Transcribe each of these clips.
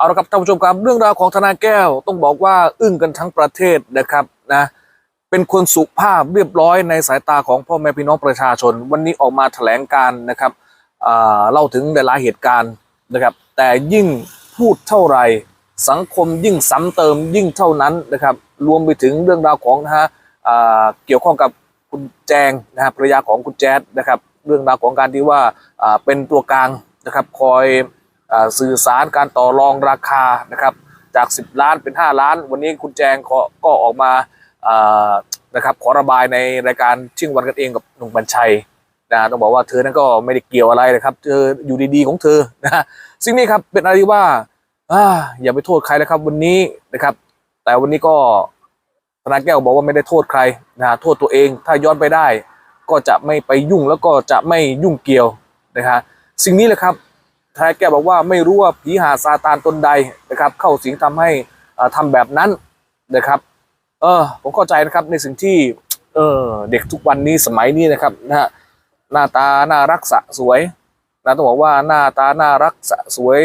เอาละครับท่านผู้ชมครับเรื่องราวของธนาแก้วต้องบอกว่าอึ้งกันทั้งประเทศนะครับนะเป็นคนสุภาพเรียบร้อยในสายตาของพ่อแม่พี่น้องประชาชน วันนี้ออกมาแถลงการนะครับเล่าถึงหลายเหตุการณ์นะครับ แต่ยิ่งพูดเท่าไหร่สังคมยิ่งซ้ำเติมยิ่งเท่านั้นนะครับ รวมไปถึงเรื่องราวของนะฮะเกี่ยวข้องกับคุณแจงนะฮะภรรยาของคุณแจ๊ดนะครับ เรื่องราวของการที่ว่าเป็นตัวกลางนะครับคอย สื่อสารการต่อรองราคานะครับจาก 10 ล้านเป็น 5 ล้าน วันนี้คุณแจงก็กออกมานะครับขอระบายในรายการชิ่งวันกันเองกับหนุ่มบัญชัยนะต้องบอกว่าเธอนั้นก็ไม่ได้เกี่ยวอะไรนะครับเธออยู่ดีๆของเธอนะสิ่งนี้ครับเป็นอะไรที่ว่าอ่าอย่าไปโทษใครนะครับ วันนี้นะครับ แต่วันนี้ก็ธนาแก้วบอกว่าไม่ได้โทษใครนะโทษตัวเองถ้าย้อนไปได้ ก็จะไม่ไปยุ่งแล้วก็จะไม่ยุ่งเกี่ยวนะฮะสิ่งนี้แหละครับ ทายแกบอกว่าไม่รู้ว่าผีหาซาตานตนใดนะครับ เข้าสิงทำให้อ่าทำแบบนั้นนะครับ เออ ผมเข้าใจนะครับในสิ่งที่ เออเด็กทุกวันนี้สมัยนี้นะครับนะฮะหน้าตาน่ารักสะสวยนะต้องบอกว่าหน้าตาน่ารักสะสวย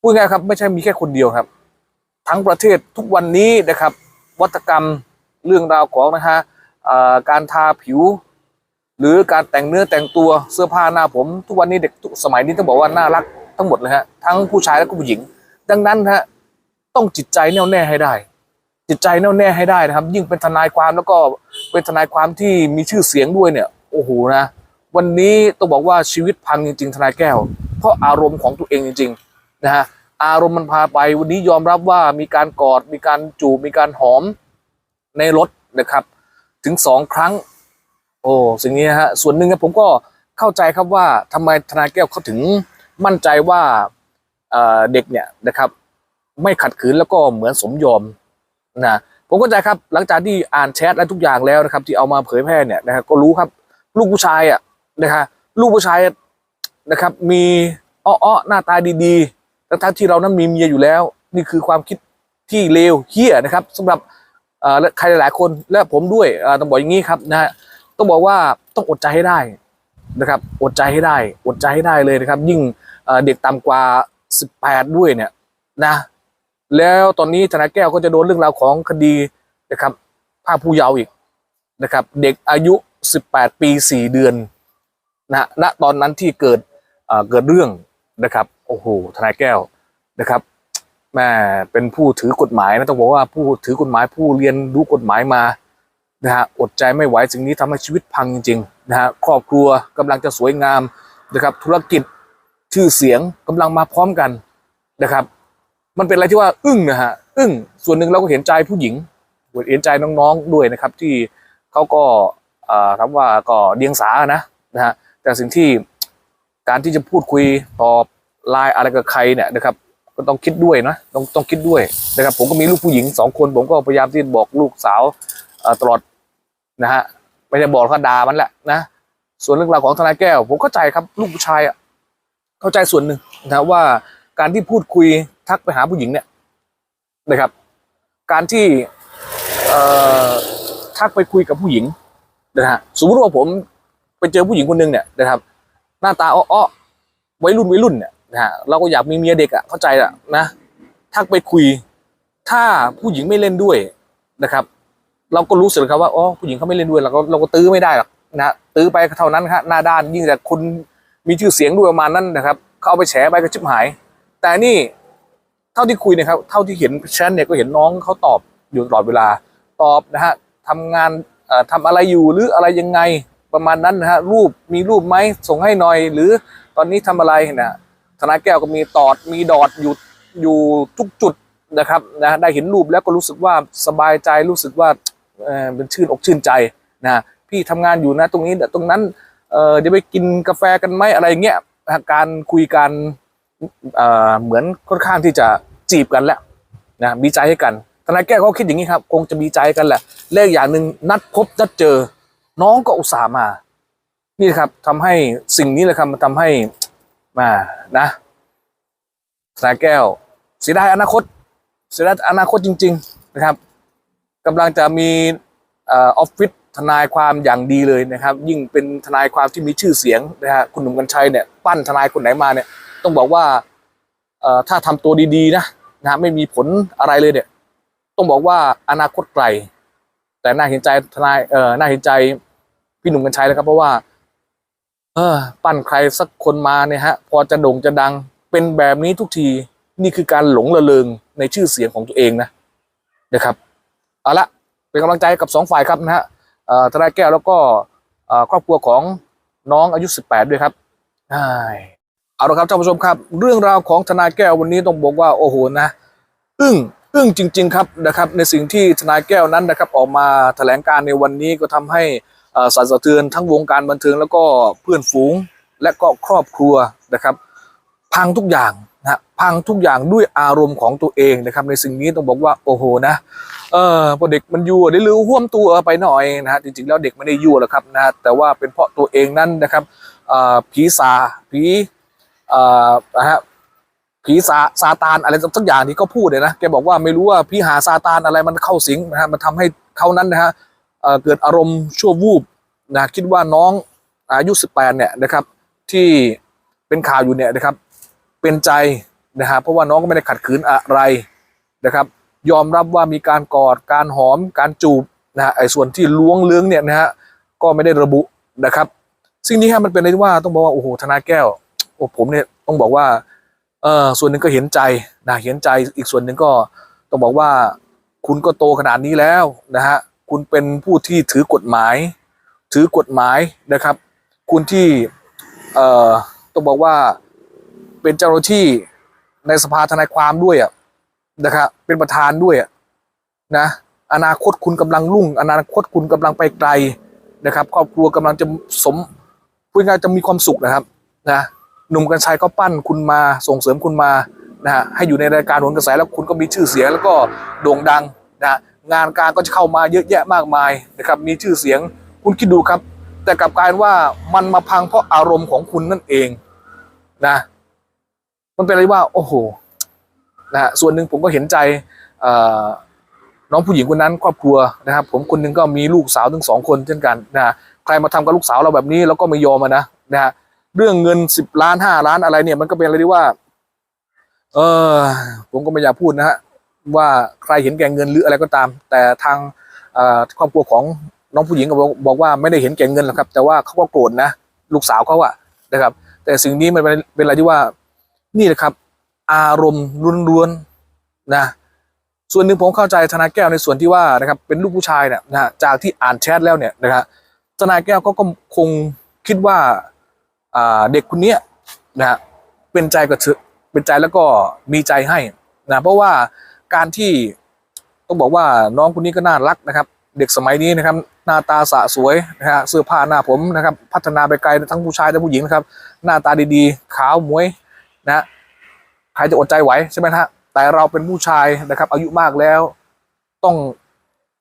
พูดง่ายครับ ไม่ใช่มีแค่คนเดียวครับ ทั้งประเทศทุกวันนี้นะครับ วัตกรรมเรื่องราวของนะฮะการทาผิว หรือการแต่งเนื้อแต่งตัวเสื้อผ้าหน้าผม ทุกวันนี้เด็กสมัยนี้ต้องบอกว่าน่ารักทั้งหมดเลยฮะทั้งผู้ชายและก็ผู้หญิง ดังนั้นฮะต้องจิตใจแน่วแน่ให้ได้ จิตใจแน่วแน่ให้ได้นะครับ ยิ่งเป็นทนายความแล้วก็เป็นทนายความที่มีชื่อเสียงด้วยเนี่ยโอ้โหนะวันนี้ต้องบอกว่าชีวิตพังจริงๆทนายแก้ว เพราะอารมณ์ของตัวเองจริงๆนะฮะอารมณ์มันพาไปวันนี้ยอมรับว่ามีการกอดมีการจูบมีการหอมในรถนะครับ ถึงสองครั้ง โอ้สิ่งนี้นะฮะส่วนหนึ่งเนี่ยผมก็เข้าใจครับว่าทำไมทนาแก้วเขาถึงมั่นใจว่าเด็กเนี่ยนะครับ ไม่ขัดขืนแล้วก็เหมือนสมยอมนะผมเข้าใจครับหลังจากที่อ่านแชทและทุกอย่างแล้วนะครับ ที่เอามาเผยแพร่เนี่ยนะครับก็รู้ครับ ลูกผู้ชายอะนะครับลูกผู้ชายนะครับ มีอ้อๆหน้าตาดีๆทั้งๆที่เรานั้นมีเมียอยู่แล้ว นี่คือความคิดที่เลวเฮี้ยนะครับสำหรับใครหลายๆคนและผมด้วยต้องบอกอย่างนี้ครับนะฮะ ต้องบอกว่าต้องอดใจให้ได้นะครับ อดใจให้ได้ อดใจให้ได้เลยนะครับ ยิ่งเด็กต่ำกว่า 18 ด้วยเนี่ยนะแล้วตอนนี้ธนาแก้วก็จะโดนเรื่องราวของคดีนะครับภาพผู้เยาว์อีกนะครับ เด็กอายุ 18 ปี 4 เดือนนะณตอนนั้นที่เกิดเอ่อเกิดเรื่องนะครับโอ้โหทนายแก้วนะครับแม่เป็นผู้ถือกฎหมายนะต้องบอกว่าผู้ถือกฎหมายผู้เรียนรู้กฎหมายมา นะฮะอดใจไม่ไหวสิ่งนี้ทำให้ชีวิตพังจริงๆนะฮะครอบครัวกำลังจะสวยงามนะครับธุรกิจชื่อเสียงกำลังมาพร้อมกันนะครับ มันเป็นอะไรที่ว่าอึ้งนะฮะอึ้งส่วนหนึ่งเราก็เห็นใจผู้หญิงเห็นใจน้องๆด้วยนะครับ ที่เขาก็คำว่าก็เดียงสานะนะฮะแต่สิ่งที่การที่จะพูดคุยตอบไลน์อะไรกับใครเนี่ยนะครับก็ต้องคิดด้วยนะต้องต้องคิดด้วยนะครับ ผมก็มีลูกผู้หญิงสองคน ผมก็พยายามที่จะบอกลูกสาวตลอด นะฮะไม่ได้บอกเขาด่ามันแหละนะส่วนเรื่องราวของทนายแก้ว ผมเข้าใจครับลูกผู้ชายอะเข้าใจส่วนหนึ่งนะว่าการที่พูดคุยทักไปหาผู้หญิงเนี่ยนะครับ การที่เอ่อทักไปคุยกับผู้หญิงนะฮะสมมติว่าผมไปเจอผู้หญิงคนหนึ่งเนี่ยนะครับ หน้าตาอ้อๆวัยรุ่นวัยรุ่นเนี่ยนะฮะเราก็อยากมีเมียเด็กอะเข้าใจอะนะทักไปคุย ถ้าผู้หญิงไม่เล่นด้วยนะครับ เราก็รู้สึกครับว่าอ๋อผู้หญิงเขาไม่เล่นด้วยเราก็เราก็ตื้อไม่ได้หรอกนะตื้อไปเท่านั้นครับหน้าด้านยิ่งแต่คุณมีชื่อเสียงด้วยประมาณนั้นนะครับเขาเอาไปแฉไปก็ชิบหาย แต่นี่เท่าที่คุยเนะครับ เท่าที่เห็นแชทเนี่ยก็เห็นน้องเขาตอบอยู่ตลอดเวลาตอบนะฮะทำงานเอ่อทำอะไรอยู่หรืออะไรยังไงประมาณนั้นนะฮะรูปมีรูปไหมส่งให้หน่อย หรือตอนนี้ทำอะไรนะธนาแก้วก็มีตอดมีดอดอยู่อยู่ทุกจุดนะครับนะได้เห็นรูปแล้วก็รู้สึกว่าสบายใจรู้สึกว่า เออเป็นชื่นอกชื่นใจนะพี่ทำงานอยู่นะตรงนี้ตรงนั้นเออเดี๋ยวไปกินกาแฟกันไหมอะไรเงี้ยการคุยกันเอ่อเหมือนค่อนข้างที่จะจีบกันแล้วนะมีใจให้กันทนายแก้วเขาคิดอย่างนี้ครับ คงจะมีใจกันแหละเลขอย่างหนึ่งนัดพบนัดเจอ น้องก็อุตส่าห์มา นี่ครับทำให้สิ่งนี้แหละครับมันทำให้มานะทนายแก้วเสียดายอนาคตเสียดายอนาคตจริง ๆ นะครับ กำลังจะมีออฟฟิศทนายความอย่างดีเลยนะครับ ยิ่งเป็นทนายความที่มีชื่อเสียงนะฮะคุณหนุ่มกัญชัยเนี่ยปั้นทนายคนไหนมาเนี่ยต้องบอกว่าถ้าทำตัวดีๆนะนะฮะไม่มีผลอะไรเลยเนี่ย ต้องบอกว่าอนาคตไกล แต่น่าเห็นใจทนายเอ่อน่าเห็นใจพี่หนุ่มกัญชัยแล้วครับ เพราะว่า เออปั้นใครสักคนมาเนี่ยฮะ พอจะโด่งจะดังเป็นแบบนี้ทุกทีนี่คือการหลงระเริงในชื่อเสียงของตัวเองนะนะครับ เอาละเป็นกำลังใจกับสองฝ่ายครับนะฮะทนายแก้วแล้วก็ครอบครัวของน้องอายุ 18 ด้วยครับใช่เอาละครับท่านผู้ชมครับ เรื่องราวของทนายแก้ววันนี้ต้องบอกว่าโอ้โหนะอึ้งอึ้งจริง ๆ ครับนะครับ ในสิ่งที่ทนายแก้วนั้นนะครับ ออกมาแถลงการในวันนี้ก็ทำให้สั่นสะเทือนทั้งวงการบันเทิงแล้วก็เพื่อนฝูงและก็ครอบครัวนะครับ พังทุกอย่าง พังทุกอย่างด้วยอารมณ์ของตัวเองนะครับ ในสิ่งนี้ต้องบอกว่าโอ้โหนะเออพอเด็กมันยั่วได้ลือห่วมตัวไปหน่อยนะฮะจริงๆแล้วเด็กไม่ได้ยั่วหรอกครับนะแต่ว่าเป็นเพราะตัวเองนั้นนะครับผีสาผีนะฮะผีซาซาตานอะไรสักอย่างที่เขาพูดเลยนะแกบอกว่าไม่รู้ว่าพี่หาซาตานอะไรมันเข้าสิงนะฮะมันทำให้เขานั้นนะฮะเเกิดอารมณ์ชั่ววูบนะคิดว่าน้องอายุ 18เนี่ยนะครับที่เป็นข่าวอยู่เนี่ยนะครับเป็นใจ นะฮะเพราะว่าน้องก็ไม่ได้ขัดขืนอะไรนะครับ ยอมรับว่ามีการกอดการหอมการจูบนะฮะไอ้ส่วนที่ล้วงเลื้องเนี่ยนะฮะก็ไม่ได้ระบุนะครับสิ่งนี้ฮะมันเป็นอะไรที่ว่าต้องบอกว่าโอ้โหธนาแก้วโอ้ผมเนี่ยต้องบอกว่าเออส่วนหนึ่งก็เห็นใจนะเห็นใจอีกส่วนหนึ่งก็ต้องบอกว่าคุณก็โตขนาดนี้แล้วนะฮะคุณเป็นผู้ที่ถือกฎหมาย ถือกฎหมายนะครับ คุณที่เอ่อต้องบอกว่าเป็นเจ้าหน้าที่ ในสภาทนายความด้วยอะนะครับเป็นประธานด้วยอะนะอนาคตคุณกำลังรุ่ง อนาคตคุณกำลังไปไกลนะครับครอบครัวกำลังจะสมพูดง่ายจะมีความสุขนะครับนะหนุ่มกัญชัยก็ปั้นคุณมาส่งเสริมคุณมานะฮะให้อยู่ในรายการหนกระแสแล้วคุณก็มีชื่อเสียงแล้วก็โด่งดังนะงานการก็จะเข้ามาเยอะแยะมากมายนะครับมีชื่อเสียงคุณคิดดูครับ แต่กลับกลายว่ามันมาพังเพราะอารมณ์ของคุณนั่นเองนะ มันเป็นอะไรว่า โอ้โหนะฮะส่วนหนึ่งผมก็เห็นใจน้องผู้หญิงคนนั้นครอบครัวนะครับ ผมคนหนึ่งก็มีลูกสาวถึงสองคนเช่นกันนะใครมาทำกับลูกสาวเราแบบนี้เราก็ไม่ยอมนะนะฮะเรื่องเงินสิบล้านห้าล้านอะไรเนี่ย มันก็เป็นอะไรที่ว่า เออผมก็ไม่อยากพูดนะฮะว่าใครเห็นแก่เงินหรืออะไรก็ตาม แต่ทางครอบครัวของน้องผู้หญิงก็บอกบอกว่าไม่ได้เห็นแก่เงินหรอกครับ แต่ว่าเขาก็โกรธนะลูกสาวเขาอะนะครับ แต่สิ่งนี้มันเป็นเป็นอะไรที่ว่า นี่แหละครับ อารมณ์ล้วนๆนะส่วนหนึ่งผมเข้าใจธนาแก้วในส่วนที่ว่านะครับเป็นลูกผู้ชายเนี่ยนะจากที่อ่านแชทแล้วเนี่ยนะครับทนาแก้วก็คงคิดว่าเด็กคนนี้นะฮะเป็นใจกับเธอเป็นใจแล้วก็มีใจให้นะเพราะว่าการที่ต้องบอกว่าน้องคนนี้ก็น่ารักนะครับ เด็กสมัยนี้นะครับหน้าตาสะสวยนะฮะเสื้อผ้าหน้าผมนะครับ พัฒนาไปไกลทั้งผู้ชายและผู้หญิงนะครับ หน้าตาดีๆ ขาวมวย นะใครจะอดใจไหวใช่ไหมฮะแต่เราเป็นผู้ชายนะครับ อายุมากแล้วต้อง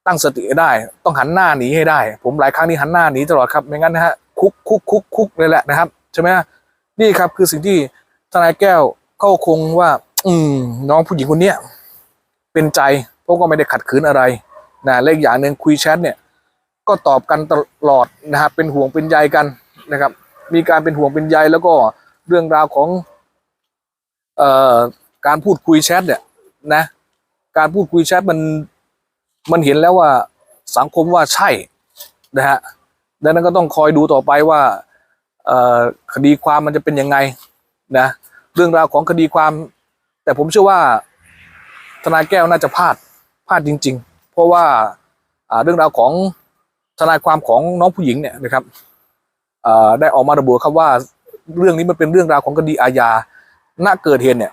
ตั้งสติให้ได้ ต้องหันหน้าหนีให้ได้ ผมหลายครั้งนี้หันหน้าหนีตลอดครับไม่งั้นนะฮะคุกคุกคุกคุกเลยแหละนะครับใช่ไหมฮะนี่ครับคือสิ่งที่ทนายแก้วเข้าคงว่า อืมน้องผู้หญิงคนเนี้ยเป็นใจเพราะก็ไม่ได้ขัดขืนอะไรนะและอีกอย่างหนึ่งคุยแชทเนี่ย ก็ตอบกันตลอดนะครับเป็นห่วงเป็นใยกันนะครับ มีการเป็นห่วงเป็นใยแล้วก็เรื่องราวของ เอ่อการพูดคุยแชทเนี่ยนะ การพูดคุยแชทมันมันเห็นแล้วว่าสังคมว่าใช่นะฮะดังนั้นก็ต้องคอยดูต่อไปว่าคดีความมันจะเป็นยังไงนะเรื่องราวของคดีความ แต่ผมเชื่อว่าทนายแก้วน่าจะพลาดพลาดจริง ๆ เพราะว่าเรื่องราวของทนายความของน้องผู้หญิงเนี่ยนะครับได้ออกมาระบุครับว่าเรื่องนี้มันเป็นเรื่องราวของคดีอาญา ณเกิดเหตุเนี่ย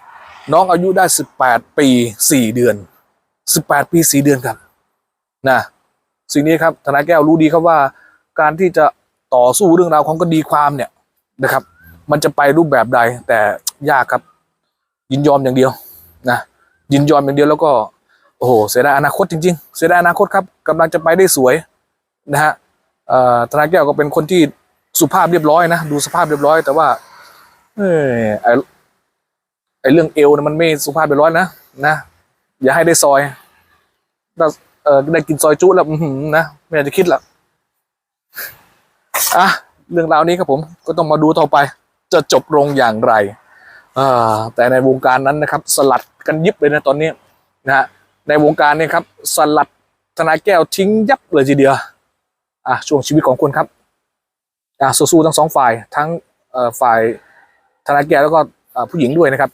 น้องอายุได้สิบแปดปีสี่เดือนสิบแปดปีสี่เดือนครับนะสิ่งนี้ครับทนาแก้วรู้ดีครับว่า การที่จะต่อสู้เรื่องราวของคดีความเนี่ยนะครับ มันจะไปรูปแบบใดแต่ยากครับ ยินยอมอย่างเดียวนะยินยอมอย่างเดียวแล้วก็โอ้โหเสียดายอนาคตจริงๆ เสียดายอนาคตครับกำลังจะไปได้สวยนะฮะเอ่อทนาแก้วก็เป็นคนที่สุภาพเรียบร้อยนะ ดูสภาพเรียบร้อย แต่ว่าเออ ไอเรื่องเอวนะมันไม่สุภาพเรียบร้อยนะนะอย่าให้ได้ซอยถ้าเออได้กินซอยจุแล้วนะไม่อยากจะคิดละอะเรื่องราวนี้ครับผมก็ต้องมาดูต่อไป จะจบลงอย่างไรอแต่ในวงการนั้นนะครับ สลัดกันยิบเลยนะตอนนี้นะฮะในวงการเนี่ยครับ สลัดทนายแก้วทิ้งยับเลยทีเดียวอะช่วงชีวิตของคุณครับอะสู้ๆทั้งสองฝ่ายทั้งฝ่ายทนายแก้วแล้วก็ผู้หญิงด้วยนะครับ